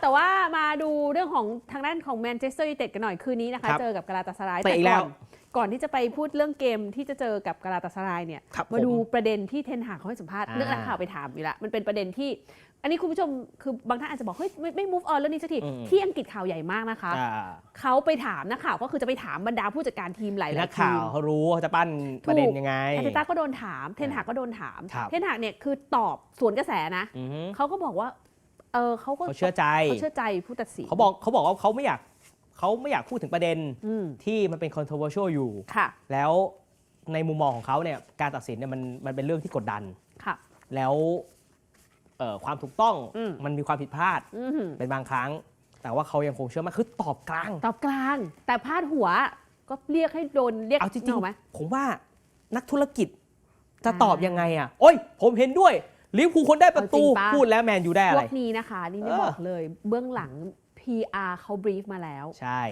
แต่ว่ามาดูเรื่องของทางด้านของแมนเชสเตอร์ยูไนเต็ดกันหน่อยคืนนี้นะคะ ครับเจอกับกาลาตาสรายเตะอีกแล้วก่อนก่อนที่จะไปพูดเรื่องเกมที่จะเจอกับกาลาตาสรายเนี่ยครับมาดูผมประเด็นที่เทนหากเขาให้สัมภาษณ์อ่าเรื่องนักข่าวไปถามอยู่ละมันเป็นประเด็นที่ อันนี้คุณผู้ชมคือบางท่านอาจจะบอกเฮ้ยไม่ไม่ move on เรื่องนี้สักทีที่อังกฤษข่าวใหญ่มากนะคะ อ่าเขาไปถามนักข่าวก็คือจะไปถามบรรดาผู้จัดการทีมหลายนักๆทีข่าวม เขารู้เขาจะปั้นประเด็นยังไง อาร์เตต้าก็โดนถาม เทนหากก็โดนถาม ครับ เทนหากเนี่ยคือตอบสวนกระแสนะ อือฮึ เขาก็บอกว่า เออเขาก็เขาเชื่อใจเขาเชื่อใจผู้ตัดสินเขาบอกเขาบอกว่าเขาไม่อยากเขาไม่อยากพูดถึงประเด็นอืมที่มันเป็น controversial อยู่ ค่ะแล้วในมุมมองของเขาเนี่ยการตัดสินเนี่ยมันมันเป็นเรื่องที่กดดัน ค่ะ แล้วเอ่อความถูกต้องอืม มันมีความผิดพลาดอืมเป็นบางครั้ง แต่ว่าเขายังคงเชื่อมั่นคือตอบกลาง ตอบกลาง แต่พาดหัวก็เรียกให้โดนเรียกเอาจริงนึกกไหม ๆผมว่านักธุรกิจจะอ่า ตอบยังไงอะ โอ้ย ผมเห็นด้วย ลิเวอร์พูลคนได้ประตูเอาจริงปะ พูดแล้วแมนยูได้พอะไร วกนี้นะคะ นี่ไม่เออ บอกเลย เบื้องหลัง PR เขาบรีฟมาแล้ว ใช่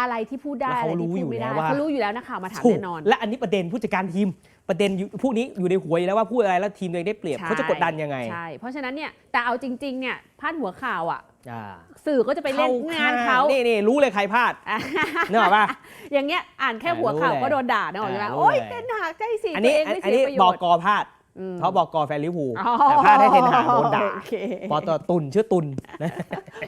อะไรที่พูดได้ แล้วอะไรเขารู้ที่อพูยู่ดไม่ได้แล้วว่า เขารู้อยู่แล้วนะคะมาถามถูกแน่นอน และอันนี้ประเด็นผู้จัดการทีมประเด็นอยู่พวกนี้อยู่ในหัวอยู่แล้วว่าพูดอะไรแล้วทีมตัวเองได้เปรียบใช่เขาจะกดดันยังไงใช่ เพราะฉะนั้นเนี่ย แต่เอาจริง ๆ เนี่ยพาดหัวข่าวอะ อ่าสื่อก็จะไปเล่นงานเขา นี่นี่รู้เลยใครพลาดอะนึกออกป่ะอย่างเงี้ยอ่านแค่หัวข่าวอ่ารู้เลยก็โดนด่านะบอกใช่ไหมอ่ารู้โอ๊ยเลย เต้นหากใจสิอันตัวนี้เองอันไม่อันเสียนี้ประโยบชน์กพลาดอืม เพราะบอกแฟนลิเวอร์พูลอ๋อแต่พลาดให้เทนหางโดนด่าโอเคปอตอตุนชื่อตุน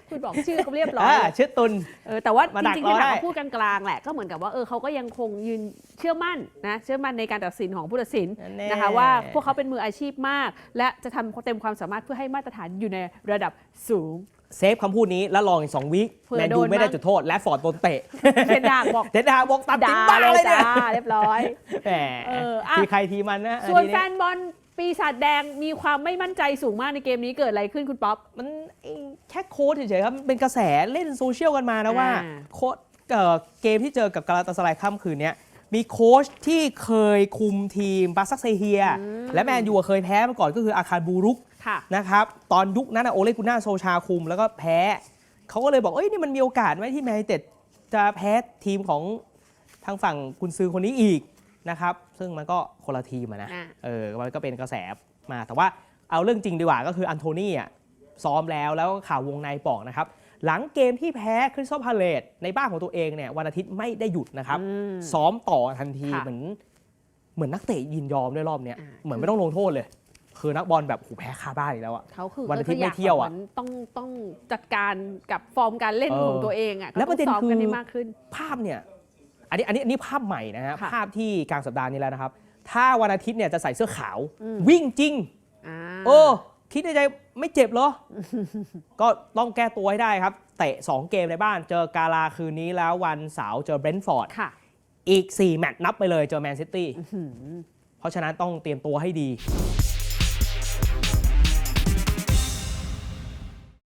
คุณบอกชื่อเขาเรียบร้อยอ่าชื่อตุนเออแต่ว่ามาจดักริงๆรอที่หาได้เขาพูดกันกลางแหละก็เหมือนกับว่าเออเขาก็ยังคงยืนเชื่อมั่นนะเชื่อมั่นในการตัดสินของผู้ตัดสินแน่นะคะว่าพวกเขาเป็นมืออาชีพมาก และจะทำเต็มความสามารถเพื่อให้มาตรฐานอยู่ในระดับสูง เซฟคำพูดนี้แล้วลองอีกสองวิเผื่อแมนยูโดนไม่ได้บ้างจุดโทษ และฟอร์ดโดนเตะเทนดากบอกเทนหางบอกตัดทิ้ด่างบ้าเลยเลยเนี่ยจ้าเรียบร้อยแหมเอออะทีใครทีมันนะอัส่วนเยแฟนบอลปีศาจแดงมีความไม่มั่นใจสูงมากในเกมนี้เกิดอะไรขึ้นคุณป๊อป มันแค่โค้ดเฉยๆครับมันเป็นกระแสเล่นโซเชียลกันมานะว่าอ่าโค้ดเอ่อเกมที่เจอกับกาลาตาสลายค่ำคืนเนี้ยมีโค้ชที่เคยคุมทีมบาซักเซเฮีย และแมนยูอะเคยแพ้มาก่อนก็คืออาคารบูรุกค่ะ นะครับตอนยุคนั้นอะโอเลกุน่าโซชาคุมแล้วก็แพ้เขาก็เลยบอกเอ้ยนี่มันมีโอกาสไหมที่แมนยูเต็ดจะแพ้ทีมของทางฝั่งกุนซือคนนี้อีกนะครับซึ่งมันก็คนละทีมอะนะอะเออมันก็เป็นกระแสมาแต่ว่าเอาเรื่องจริงดีกว่าก็คืออันโทนี่อะซ้อมแล้วแล้วก็ข่าววงในบอกนะครับหลังเกมที่แพ้คริสตัลพาเลตในบ้านของตัวเองเนี่ยวันอาทิตย์ไม่ได้หยุดนะครับอืมซ้อมต่อทันทีค่ะเหมือนเหมือนนักเตะยินยอมด้วยรอบเนี้ยอ่าเหมือนไม่ต้องลงโทษเลย คือนักบอลแบบโหแพ้คาบ้านอีกแล้วอะ เขาคือวันอาทิตย์ก็ไม่เที่ยวอะหมืนต้องต้องจัดการกับฟอร์มการเล่นเออของตัวเองอะแล้วประเด็นก็ต้องซ้อมกันคือ ให้มากขึ้น ภาพเนี่ย อันนี้อันนี้อันนี้ภาพใหม่นะฮะ ค่ะภาพที่กลางสัปดาห์นี้แล้วนะครับ ถ้าวันอาทิตย์เนี่ยจะใส่เสื้อขาว อืม วิ่งจริง อ่าเออคิดในใจไม่เจ็บเหรอ ก็ต้องแก้ตัวให้ได้ครับ เตะ 2 เกมในบ้าน เจอกาลาคืนนี้แล้ววันเสาร์เจอเบรนท์ฟอร์ด ค่ะอีก 4 แมตช์นับไปเลยเจอแมนซิตี้ อื้อหือ เพราะฉะนั้นต้องเตรียมตัวให้ดี